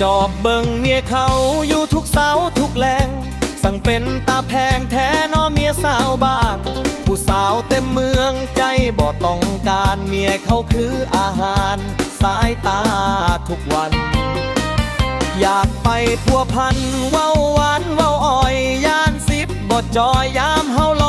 จอบเบิ่งเมียเขาอยู่ทุกเสาทุกแหลงสั่งเป็นตาแพงแท้นอเมียสาวบ้านผู้สาวเต็มเมืองใจบ่ต้องการเมียเขาคืออาหาร สายตาทุกวัน อยากไปพัวพันเว้าหวานเว้าอ่อย ย่านสิบบ่จอยยามเฮา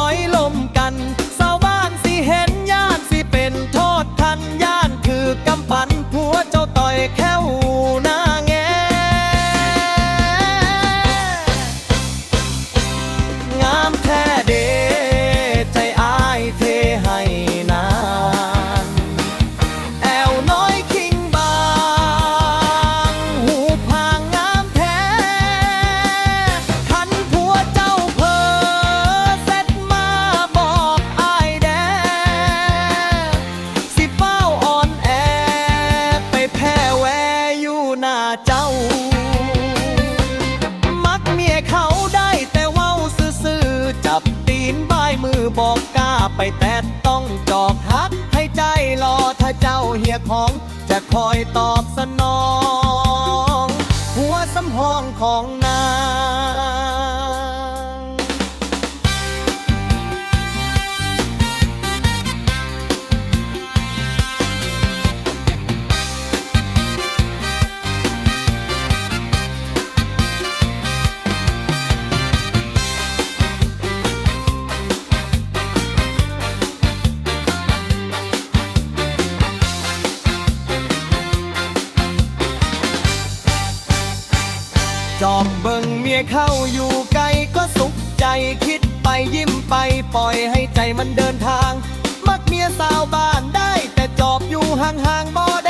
มือบอกกล้าไปแต่ต้องจอกทัก ให้ใจรอถ้าเจ้าเหียของ จะคอยตอบสนอง หัวสำหองของ จอมเบิ่งเมียเข้าอยู่ไกลก็สุขใจคิดไปยิ้มไปปล่อยให้ใจมันเดินทาง มักเมียสาวบ้านได้แต่จอบอยู่ห่างๆบ่